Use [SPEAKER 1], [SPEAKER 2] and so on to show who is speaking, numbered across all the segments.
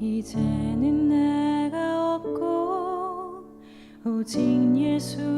[SPEAKER 1] 이제는 내가 없고 오직 예수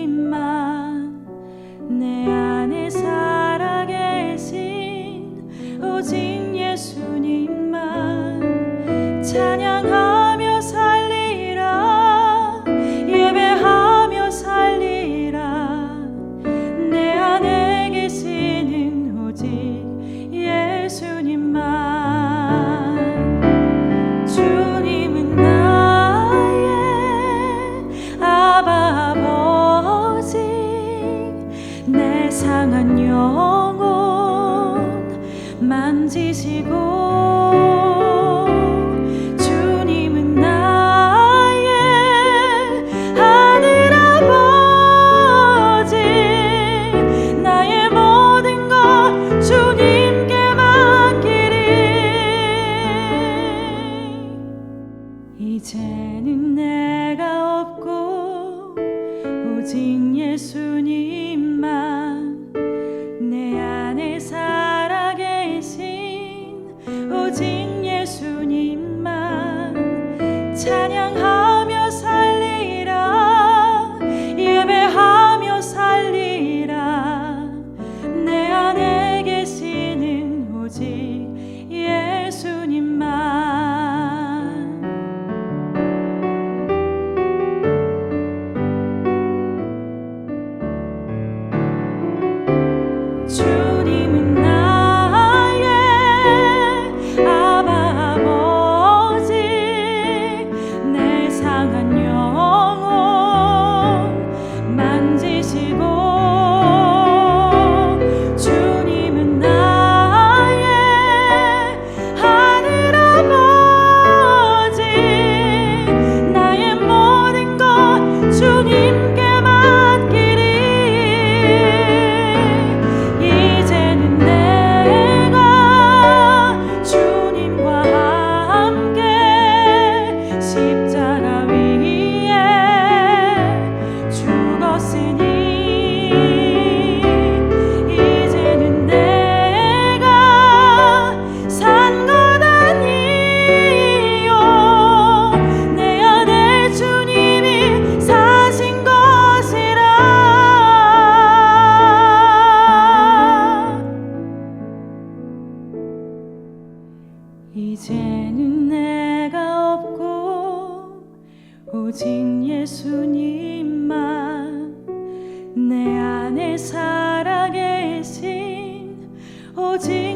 [SPEAKER 1] 만지시고 주님은 나의 하늘 아버지 나의 모든 것 주님께 맡기리. 이제는 내가 없고 오직 예수님만 예수님만 내 안에 살아계신 오직